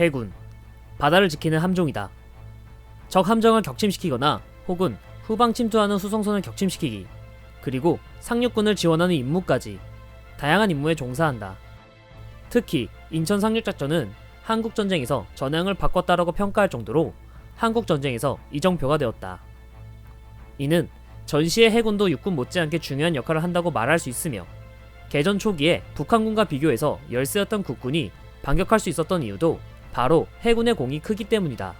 해군, 바다를 지키는 함종이다. 적 함정을 격침시키거나 혹은 후방 침투하는 수송선을 격침시키기, 그리고 상륙군을 지원하는 임무까지 다양한 임무에 종사한다. 특히 인천 상륙작전은 한국 전쟁에서 전향을 바꿨다라고 평가할 정도로 한국 전쟁에서 이정표가 되었다. 이는 전시의 해군도 육군 못지않게 중요한 역할을 한다고 말할 수 있으며 개전 초기에 북한군과 비교해서 열세였던 국군이 반격할 수 있었던 이유도 바로 해군의 공이 크기 때문이다.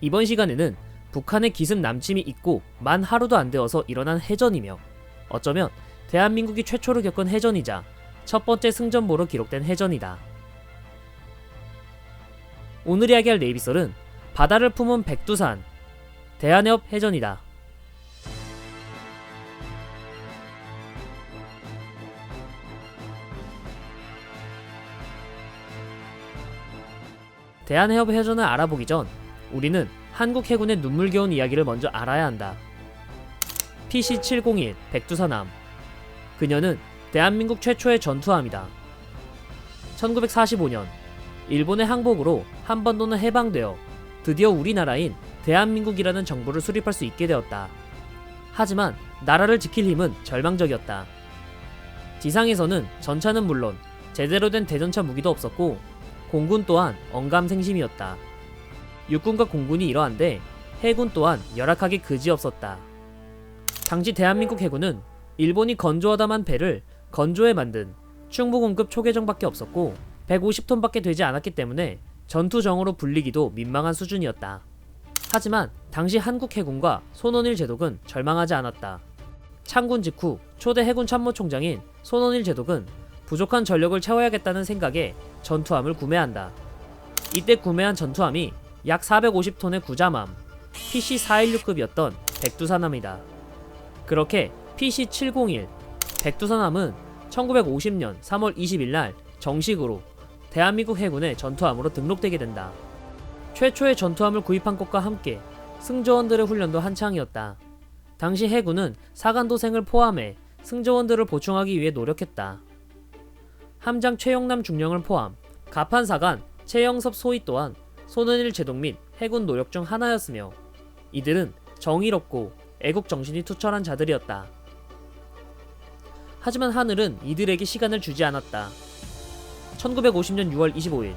이번 시간에는 북한의 기습 남침이 있고 만 하루도 안 되어서 일어난 해전이며 어쩌면 대한민국이 최초로 겪은 해전이자 첫 번째 승전보로 기록된 해전이다. 오늘 이야기할 네이비설은 바다를 품은 백두산 대한해협 해전이다. 대한해협 해전을 알아보기 전 우리는 한국 해군의 눈물겨운 이야기를 먼저 알아야 한다. PC-701 백두산함 그녀는 대한민국 최초의 전투함이다. 1945년 일본의 항복으로 한반도는 해방되어 드디어 우리나라인 대한민국이라는 정부를 수립할 수 있게 되었다. 하지만 나라를 지킬 힘은 절망적이었다. 지상에서는 전차는 물론 제대로 된 대전차 무기도 없었고 공군 또한 언감생심이었다. 육군과 공군이 이러한데 해군 또한 열악하게 그지없었다. 당시 대한민국 해군은 일본이 건조하다만 배를 건조해 만든 충무공급 초계정밖에 없었고 150톤밖에 되지 않았기 때문에 전투정으로 불리기도 민망한 수준이었다. 하지만 당시 한국 해군과 손원일 제독은 절망하지 않았다. 창군 직후 초대 해군 참모총장인 손원일 제독은 부족한 전력을 채워야겠다는 생각에 전투함을 구매한다. 이때 구매한 전투함이 약 450톤의 구자함 PC-416급이었던 백두산함이다. 그렇게 PC-701 백두산함은 1950년 3월 20일 날 정식으로 대한민국 해군의 전투함으로 등록되게 된다. 최초의 전투함을 구입한 것과 함께 승조원들의 훈련도 한창이었다. 당시 해군은 사간도생을 포함해 승조원들을 보충하기 위해 노력했다. 함장 최영남 중령을 포함 가판사관 최영섭 소위 또한 손은일 제독 및 해군 노력 중 하나였으며 이들은 정의롭고 애국 정신이 투철한 자들이었다. 하지만 하늘은 이들에게 시간을 주지 않았다. 1950년 6월 25일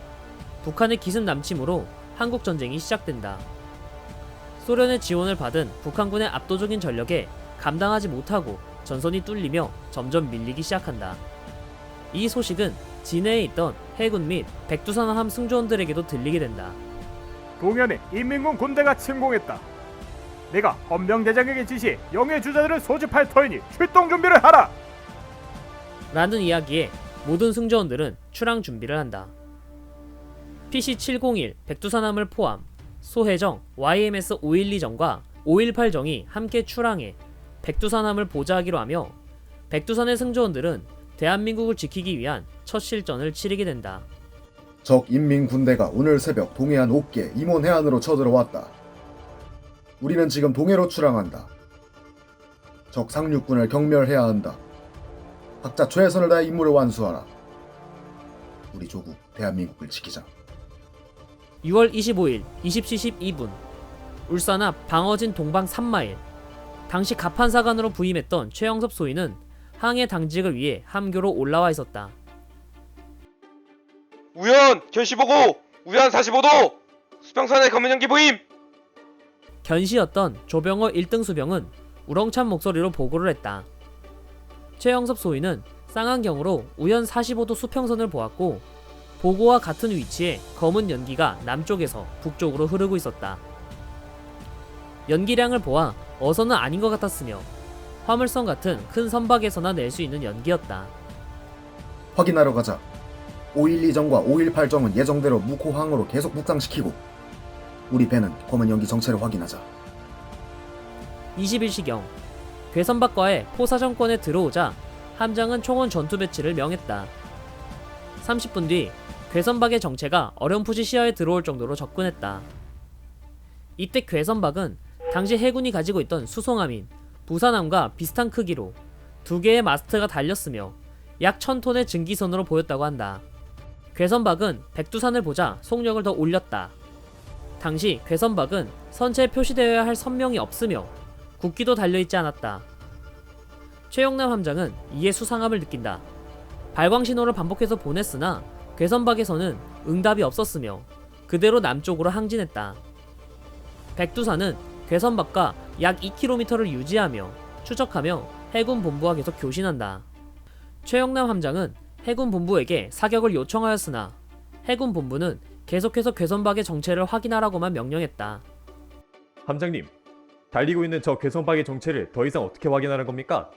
북한의 기습 남침으로 한국 전쟁이 시작된다. 소련의 지원을 받은 북한군의 압도적인 전력에 감당하지 못하고 전선이 뚫리며 점점 밀리기 시작한다. 이 소식은 진해에 있던 해군 및 백두산함 승조원들에게도 들리게 된다. 동해안에 인민군 군대가 침공했다. 내가 헌병대장에게 지시 영해 주자들을 소집할 터이니 출동 준비를 하라. 라는 이야기에 모든 승조원들은 출항 준비를 한다. PC-701 백두산함을 포함 소해정 YMS 512정과 518정이 함께 출항해 백두산함을 보좌하기로 하며 백두산의 승조원들은 대한민국을 지키기 위한 첫 실전을 치르게 된다. 적 인민 군대가 오늘 새벽 동해안 옥계 임원 해안으로 쳐들어왔다. 우리는 지금 동해로 출항한다. 적 상륙군을 경멸해야 한다. 각자 최선을 다해 임무를 완수하라. 우리 조국 대한민국을 지키자. 6월 25일 20시 12분 울산 앞 방어진 동방 3마일 당시 가판사관으로 부임했던 최영섭 소위는 항해 당직을 위해 함교로 올라와 있었다. 우연 견시보고 우연 45도 수평선의 검은 연기 보임 견시였던 조병호 1등 수병은 우렁찬 목소리로 보고를 했다. 최영섭 소위는 쌍안경으로 우연 45도 수평선을 보았고 보고와 같은 위치에 검은 연기가 남쪽에서 북쪽으로 흐르고 있었다. 연기량을 보아 어선은 아닌 것 같았으며 화물선 같은 큰 선박에서나 낼 수 있는 연기였다. 확인하러 가자. 512정과 518정은 예정대로 무코항으로 계속 북상시키고 우리 배는 검은 연기 정체를 확인하자. 21시경 괴선박과의 포사정권에 들어오자 함장은 총원 전투 배치를 명했다. 30분 뒤 괴선박의 정체가 어렴풋이 시야에 들어올 정도로 접근했다. 이때 괴선박은 당시 해군이 가지고 있던 수송함인 부산함과 비슷한 크기로 두 개의 마스트가 달렸으며 약 1000톤의 증기선으로 보였다고 한다. 괴선박은 백두산을 보자 속력을 더 올렸다. 당시 괴선박은 선체에 표시되어야 할 선명이 없으며 국기도 달려있지 않았다. 최영남 함장은 이에 수상함을 느낀다. 발광 신호를 반복해서 보냈으나 괴선박에서는 응답이 없었으며 그대로 남쪽으로 항진했다. 백두산은 괴선박과 약 2km를 유지하며 추적하며 해군 본부와 계속 교신한다. 최영남 함장은 해군 본부에게 사격을 요청하였으나 해군 본부는 계속해서 괴선박의 정체를 확인하라고만 명령했다. 함장님, 달리고 있는 저 괴선박의 정체를 더 이상 어떻게 확인하는 겁니까?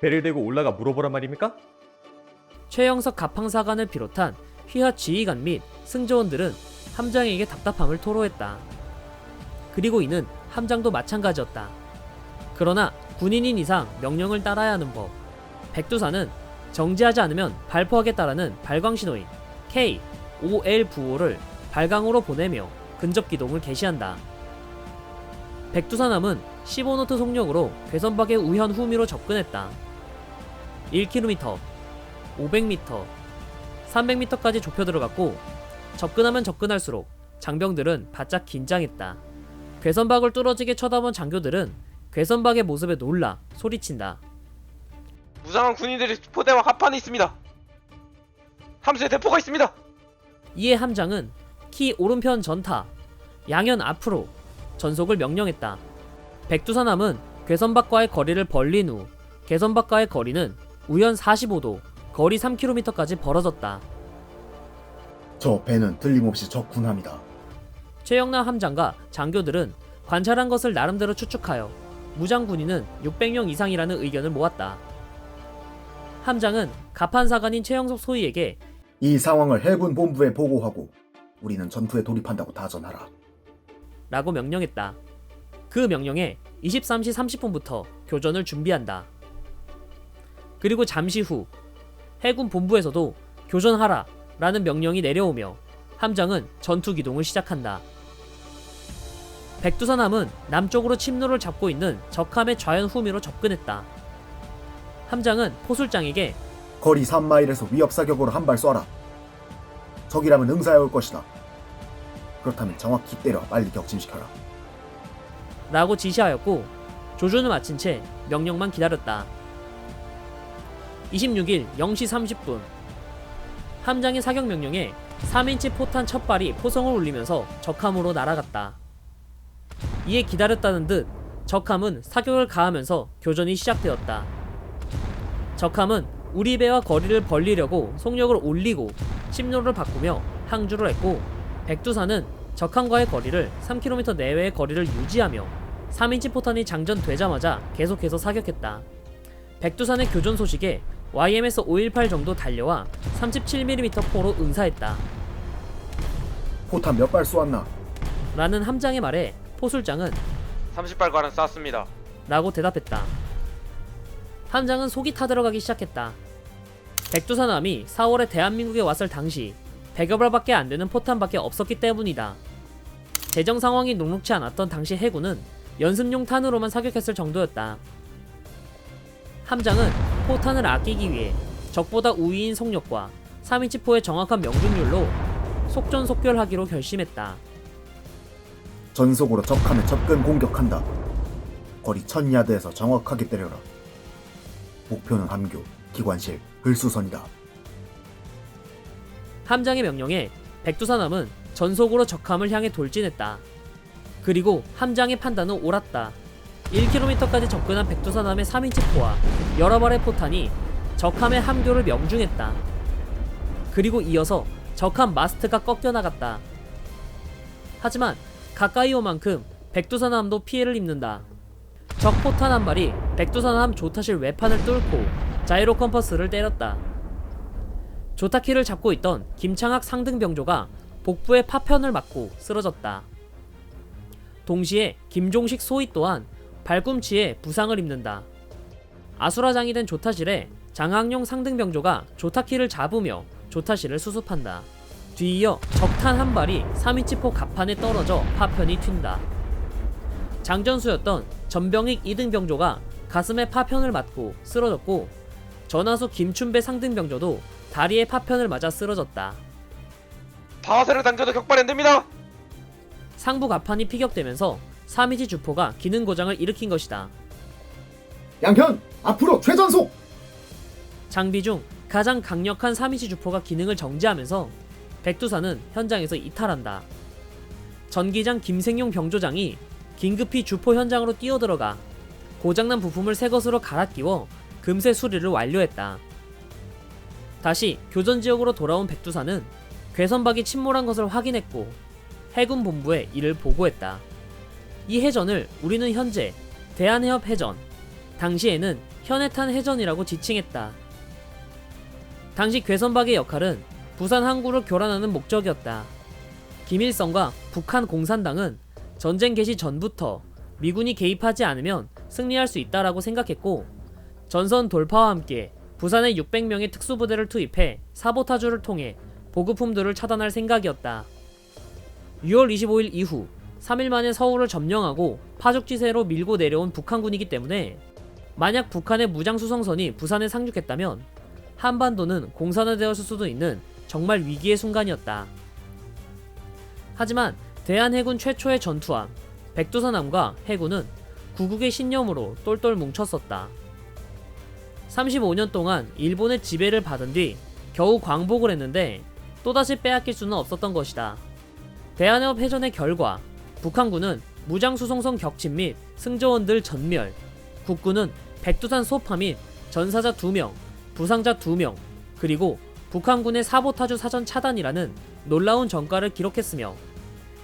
배를 대고 올라가 물어보란 말입니까? 최영석 갑항사관을 비롯한 휘하 지휘관 및 승조원들은 함장에게 답답함을 토로했다. 그리고 이는 함장도 마찬가지였다. 그러나 군인인 이상 명령을 따라야 하는 법. 백두산은 정지하지 않으면 발포하겠다라는 발광 신호인 K, OL 부호를 발광으로 보내며 근접 기동을 개시한다. 백두산함은 15노트 속력으로 괴선박의 우현 후미로 접근했다. 1km, 500m, 300m까지 좁혀 들어갔고 접근하면 접근할수록 장병들은 바짝 긴장했다. 괴선박을 뚫어지게 쳐다본 장교들은 괴선박의 모습에 놀라 소리친다. 무장한 군인들이 포대와 합판이 있습니다. 함수에 대포가 있습니다. 이에 함장은 키 오른편 전타, 양현 앞으로 전속을 명령했다. 백두산함은 괴선박과의 거리를 벌린 후 괴선박과의 거리는 우연 45도, 거리 3km까지 벌어졌다. 저 배는 틀림없이 적 군함이다. 최영남 함장과 장교들은 관찰한 것을 나름대로 추측하여 무장 군인은 600명 이상이라는 의견을 모았다. 함장은 갑판사관인 최영석 소위에게 이 상황을 해군 본부에 보고하고 우리는 전투에 돌입한다고 다전하라. 라고 명령했다. 그 명령에 23시 30분부터 교전을 준비한다. 그리고 잠시 후 해군 본부에서도 교전하라 라는 명령이 내려오며 함장은 전투 기동을 시작한다. 백두산함은 남쪽으로 침노를 잡고 있는 적함의 좌연 후미로 접근했다. 함장은 포술장에게 거리 3마일에서 위협 사격으로 한 발 쏴라. 적이라면 응사해 올 것이다. 그렇다면 정확히 때려 빨리 격침시켜라. 라고 지시하였고 조준을 마친 채 명령만 기다렸다. 26일 0시 30분 함장의 사격 명령에 3인치 포탄 첫 발이 포성을 울리면서 적함으로 날아갔다. 이에 기다렸다는 듯 적함은 사격을 가하면서 교전이 시작되었다. 적함은 우리 배와 거리를 벌리려고 속력을 올리고 침노를 바꾸며 항주를 했고 백두산은 적함과의 거리를 3km 내외의 거리를 유지하며 3인치 포탄이 장전되자마자 계속해서 사격했다. 백두산의 교전 소식에 YMS 518 정도 달려와 37mm 포로 응사했다. 포탄 몇 발 쏘았나? 라는 함장의 말에 포술장은 30발과는 쐈습니다. 라고 대답했다. 함장은 속이 타들어가기 시작했다. 백두산함이 4월에 대한민국에 왔을 당시 100여 발밖에 안 되는 포탄밖에 없었기 때문이다. 재정 상황이 녹록치 않았던 당시 해군은 연습용 탄으로만 사격했을 정도였다. 함장은 포탄을 아끼기 위해 적보다 우위인 속력과 3인치 포의 정확한 명중률로 속전속결하기로 결심했다. 전속으로 적함에 접근 공격한다. 거리 1000야드에서 정확하게 때려라. 목표는 함교, 기관실, 흘수선이다. 함장의 명령에 백두산함은 전속으로 적함을 향해 돌진했다. 그리고 함장의 판단은 옳았다. 1km까지 접근한 백두산함의 3인치 포와 여러 발의 포탄이 적함의 함교를 명중했다. 그리고 이어서 적함 마스트가 꺾여 나갔다. 하지만 가까이 온 만큼 백두산함도 피해를 입는다. 적 포탄 한 발이 백두산함 조타실 외판을 뚫고 자이로 컴퍼스를 때렸다. 조타키를 잡고 있던 김창학 상등병조가 복부에 파편을 맞고 쓰러졌다. 동시에 김종식 소위 또한 발꿈치에 부상을 입는다. 아수라장이 된 조타실에 장학용 상등병조가 조타키를 잡으며 조타실을 수습한다. 뒤이어 적탄 한 발이 3인치포 갑판에 떨어져 파편이 튄다. 장전수였던 전병익 2등 병조가 가슴에 파편을 맞고 쓰러졌고 전하수 김춘배 상등병조도 다리의 파편을 맞아 쓰러졌다. 파세를 당겨도 격발이 안 됩니다. 상부 가판이 피격되면서 사미지 주포가 기능 고장을 일으킨 것이다. 양현 앞으로 최전속 장비 중 가장 강력한 사미지 주포가 기능을 정지하면서 백두산은 현장에서 이탈한다. 전기장 김생용 병조장이 긴급히 주포 현장으로 뛰어들어가 고장난 부품을 새 것으로 갈아 끼워 금세 수리를 완료했다. 다시 교전 지역으로 돌아온 백두산은 괴선박이 침몰한 것을 확인했고 해군 본부에 이를 보고했다. 이 해전을 우리는 현재 대한해협 해전, 당시에는 현해탄 해전이라고 지칭했다. 당시 괴선박의 역할은 부산 항구를 교란하는 목적이었다. 김일성과 북한 공산당은 전쟁 개시 전부터 미군이 개입하지 않으면 승리할 수 있다라고 생각했고 전선 돌파와 함께 부산에 600명의 특수부대를 투입해 사보타주를 통해 보급품들을 차단할 생각이었다. 6월 25일 이후 3일 만에 서울을 점령하고 파죽지세로 밀고 내려온 북한군이기 때문에 만약 북한의 무장수송선이 부산에 상륙했다면 한반도는 공산화되었을 수도 있는 정말 위기의 순간이었다. 하지만 대한해군 최초의 전투함 백두산함과 해군은 구국의 신념으로 똘똘 뭉쳤었다. 35년 동안 일본의 지배를 받은 뒤 겨우 광복을 했는데 또다시 빼앗길 수는 없었던 것이다. 대한해협 해전의 결과 북한군은 무장수송선 격침 및 승조원들 전멸, 국군은 백두산 소파 및 전사자 2명, 부상자 2명, 그리고 북한군의 사보타주 사전 차단이라는 놀라운 전과를 기록했으며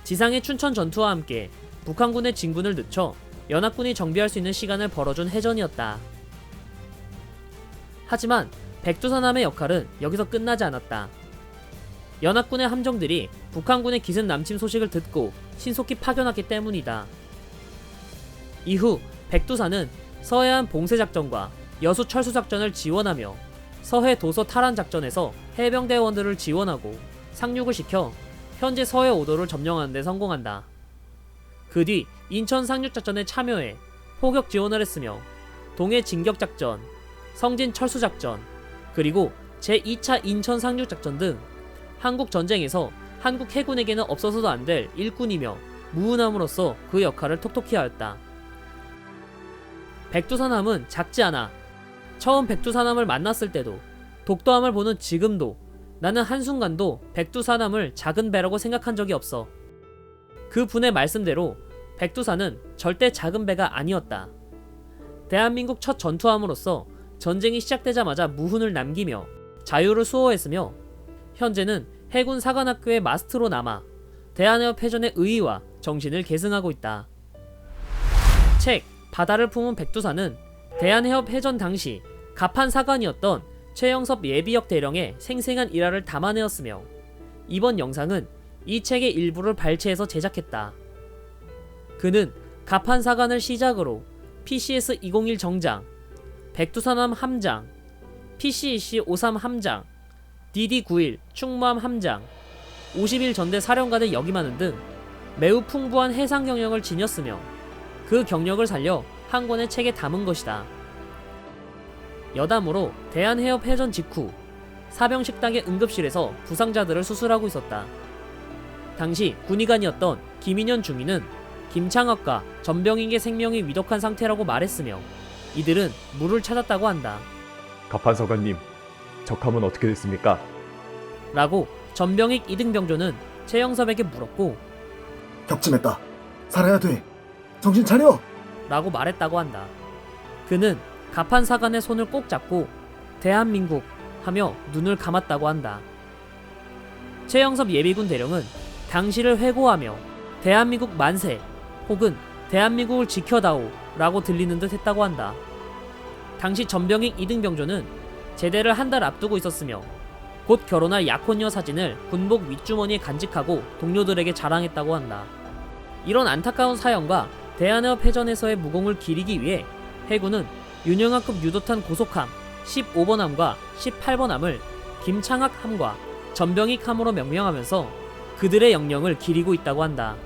지상의 춘천 전투와 함께 북한군의 진군을 늦춰 연합군이 정비할 수 있는 시간을 벌어준 해전이었다. 하지만 백두산함의 역할은 여기서 끝나지 않았다. 연합군의 함정들이 북한군의 기습 남침 소식을 듣고 신속히 파견했기 때문이다. 이후 백두산은 서해안 봉쇄 작전과 여수 철수 작전을 지원하며 서해 도서 탈환 작전에서 해병대원들을 지원하고 상륙을 시켜 현재 서해 오도를 점령하는 데 성공한다. 그 뒤 인천 상륙 작전에 참여해 포격 지원을 했으며 동해 진격 작전, 성진 철수 작전, 그리고 제2차 인천 상륙 작전 등 한국 전쟁에서 한국 해군에게는 없어서도 안 될 일꾼이며 무은함으로써 그 역할을 톡톡히 하였다. 백두산함은 작지 않아. 처음 백두산함을 만났을 때도 독도함을 보는 지금도 나는 한순간도 백두산함을 작은 배라고 생각한 적이 없어. 그 분의 말씀대로 백두산은 절대 작은 배가 아니었다. 대한민국 첫 전투함으로서 전쟁이 시작되자마자 무훈을 남기며 자유를 수호했으며 현재는 해군 사관학교의 마스트로 남아 대한해협 해전의 의의와 정신을 계승하고 있다. 책 바다를 품은 백두산은 대한해협 해전 당시 갑판 사관이었던 최영섭 예비역 대령의 생생한 일화를 담아내었으며 이번 영상은 이 책의 일부를 발췌해서 제작했다. 그는 갑판 사관을 시작으로 PCS 201 정장, 백두산함 함장, PCEC 53 함장, DD91 충무함 함장, 50일 전대 사령관을 역임하는 등 매우 풍부한 해상 경력을 지녔으며 그 경력을 살려 한 권의 책에 담은 것이다. 여담으로 대한해협 해전 직후 사병식당의 응급실에서 부상자들을 수술하고 있었다. 당시 군의관이었던 김인현 중위는 김창학과 전병익의 생명이 위독한 상태라고 말했으며 이들은 물을 찾았다고 한다. 갑판서관님, 적함은 어떻게 됐습니까? 라고 전병익 이등병조는 최영섭에게 물었고 격침했다 살아야 돼 정신 차려 라고 말했다고 한다. 그는 가판 사관의 손을 꼭 잡고 대한민국 하며 눈을 감았다고 한다. 최영섭 예비군 대령은 당시를 회고하며 대한민국 만세 혹은 대한민국을 지켜다오 라고 들리는 듯 했다고 한다. 당시 전병익 이등병조는 제대를 한 달 앞두고 있었으며 곧 결혼할 약혼녀 사진을 군복 윗주머니에 간직하고 동료들에게 자랑했다고 한다. 이런 안타까운 사연과 대한해협 해전에서의 무공을 기리기 위해 해군은 윤영하급 유도탄 고속함 15번함과 18번함을 김창학함과 전병익함으로 명명하면서 그들의 영령을 기리고 있다고 한다.